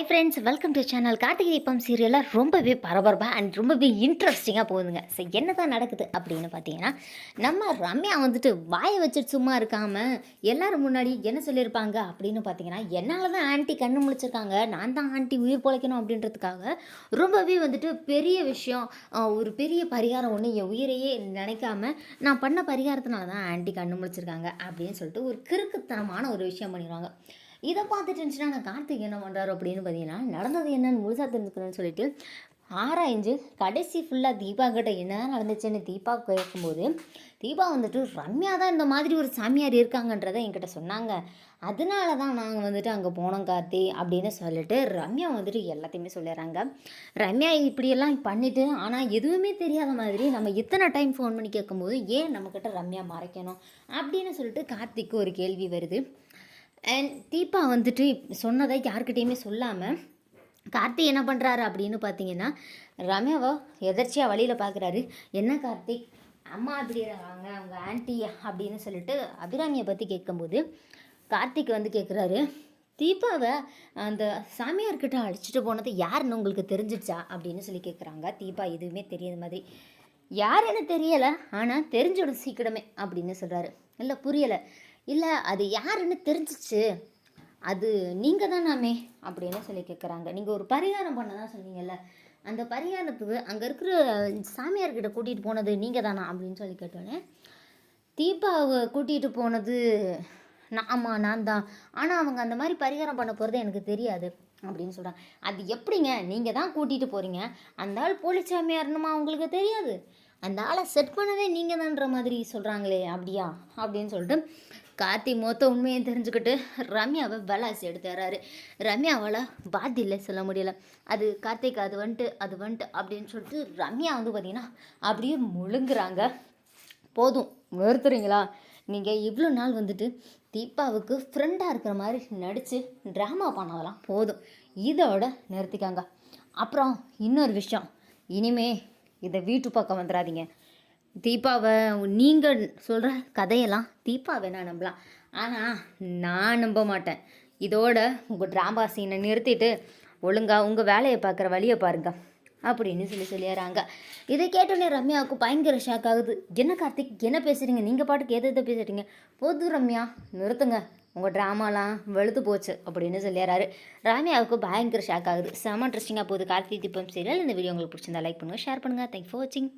Hi friends welcome to channel Karthigai Deepam சீரியலாக ரொம்பவே பரபரப்பாக and ரொம்பவே இன்ட்ரெஸ்டிங்காக போகுதுங்க. ஸோ என்ன தான் நடக்குது அப்படின்னு பார்த்தீங்கன்னா நம்ம ரம்யா வந்துட்டு வாயை வச்சுட்டு சும்மா இருக்காமல் எல்லோரும் முன்னாடி என்ன சொல்லியிருப்பாங்க அப்படின்னு பார்த்தீங்கன்னா என்னால் தான் ஆண்டி கண்ணு முழிச்சிருக்காங்க நான் தான் ஆண்டி உயிர் பொழைக்கணும் அப்படின்றதுக்காக ரொம்பவே வந்துட்டு பெரிய விஷயம் ஒரு பெரிய பரிகாரம் ஒன்று என் உயிரையே நினைக்காம நான் பண்ண பரிகாரத்தினால தான் ஆன்ட்டி கண்ணு முழிச்சிருக்காங்க அப்படின்னு சொல்லிட்டு ஒரு கிறுக்குத்தனமான ஒரு விஷயம் பண்ணிடுவாங்க. இதை பார்த்துட்டு இருந்துச்சுன்னா நான் கார்த்திக் என்ன பண்ணுறாரு அப்படின்னு பார்த்தீங்கன்னா நடந்தது என்னன்னு முழுசாக தெரிஞ்சுக்கணும்னு சொல்லிட்டு ஆராய்ஞ்சு கடைசி ஃபுல்லாக தீபா கிட்ட என்ன நடந்துச்சுன்னு தீபா கேட்கும்போது தீபா வந்துட்டு ரம்யா தான் இந்த மாதிரி ஒரு சாமியார் இருக்காங்கன்றதை என்கிட்ட சொன்னாங்க. அதனால தான் நாங்கள் வந்துட்டு அங்கே போனோம் கார்த்தி அப்படின்னு சொல்லிட்டு ரம்யா வந்துட்டு எல்லாத்தையுமே சொல்லிடுறாங்க. ரம்யா இப்படியெல்லாம் பண்ணிவிட்டு ஆனால் எதுவுமே தெரியாத மாதிரி நம்ம இத்தனை டைம் ஃபோன் பண்ணி கேட்கும்போது ஏன் நம்மக்கிட்ட ரம்யா மறைக்கணும் அப்படின்னு சொல்லிட்டு கார்த்திக்கு ஒரு கேள்வி வருது. அண்ட் தீபா வந்துட்டு சொன்னதை யார்கிட்டயுமே சொல்லாமல் கார்த்தி என்ன பண்ணுறாரு அப்படின்னு பார்த்தீங்கன்னா ரம்யாவை எதர்ச்சியாக வழியில் பார்க்குறாரு என்ன கார்த்திக் அம்மா அப்படி இருக்காங்க அவங்க ஆன்ட்டி அப்படின்னு சொல்லிட்டு அபிராமியை பற்றி கேட்கும்போது கார்த்திக் வந்து கேட்குறாரு தீபாவை அந்த சாமியார்கிட்ட அழைச்சிட்டு போனது யாருன்னு உங்களுக்கு தெரிஞ்சிடுச்சா? அப்படின்னு சொல்லி கேட்குறாங்க தீபா எதுவுமே தெரியாத மாதிரி யாருன்னு தெரியலை ஆனால் தெரிஞ்சிடும் சீக்கிரமே அப்படின்னு சொல்கிறாரு இல்லை புரியலை. இல்லை அது யாருன்னு தெரிஞ்சிச்சு. அது நீங்கள் தானாமே அப்படின்னு சொல்லி கேட்குறாங்க நீங்கள் ஒரு பரிகாரம் பண்ண தான் சொன்னீங்கல்ல அந்த பரிகாரத்துக்கு அங்கே இருக்கிற சாமியார்கிட்ட கூட்டிகிட்டு போனது நீங்கள் தானா அப்படின்னு சொல்லி கேட்டோன்னே தீபாவை கூட்டிகிட்டு போனது நான் ஆமாம் நான் தான். ஆனால் அவங்க அந்த மாதிரி பரிகாரம் பண்ண போகிறது எனக்கு தெரியாது அப்படின்னு சொல்கிறாங்க அது எப்படிங்க? நீங்கள் தான் கூட்டிகிட்டு போகிறீங்க அந்த ஆள் போலீஸ் சாமியார்னுமா தெரியாது? அந்த ஆளை செட் பண்ணவே நீங்கள் தான்ற மாதிரி சொல்கிறாங்களே அப்படியா அப்படின்னு சொல்லிட்டு கார்த்தி மொத்த உண்மையை தெரிஞ்சுக்கிட்டு ரம்யாவை விளாசி எடுத்துறாரு ரம்யாவால் பாத்தியில் சொல்ல முடியல. அது கார்த்திக் அது வந்துட்டு அது வந்துட்டு அப்படின்னு சொல்லிட்டு ரம்யா வந்து பார்த்திங்கன்னா அப்படியே முழுங்குறாங்க. போதும் நிறுத்துறீங்களா? நீங்கள் இவ்வளோ நாள் வந்துட்டு தீபாவுக்கு ஃப்ரெண்டாக இருக்கிற மாதிரி நடித்து ட்ராமா பண்ணதெல்லாம் போதும். இதோட நிறுத்திக்காங்க. அப்புறம் இன்னொரு விஷயம். இனிமே இதை வீட்டு பக்கம் வந்துடாதீங்க. தீபாவை நீங்கள் சொல்கிற கதையெல்லாம் தீபா வேணா நம்பலாம். ஆனால் நான் நம்ப மாட்டேன். இதோட உங்கள் ட்ராமா சீனை நிறுத்திட்டு ஒழுங்கா உங்கள் வேலையை பார்க்குற வழியை பாருங்க அப்படின்னு சொல்லி சொல்லிடுறாங்க. இதை கேட்டோன்னே ரம்யாவுக்கு பயங்கர ஷாக் ஆகுது. என்ன கார்த்திக்? என்ன பேசுகிறீங்க நீங்கள் பாட்டுக்கு எதை எதை பேசுகிறீங்க போதும் ரம்யா நிறுத்துங்க. உங்கள் ட்ராமாலாம் வெளுத்து போச்சு அப்படின்னு சொல்லிடுறாரு. ரம்யாவுக்கு பயங்கர ஷாக் ஆகுது. செம இன்ட்ரெஸ்டிங்காக போகுது கார்த்தி தீபம் சீரியல் இந்த வீடியோ உங்களுக்கு பிடிச்சிருந்தா லைக் பண்ணுங்கள் ஷேர் பண்ணுங்கள் தேங்க் ஃபார் வாட்சிங்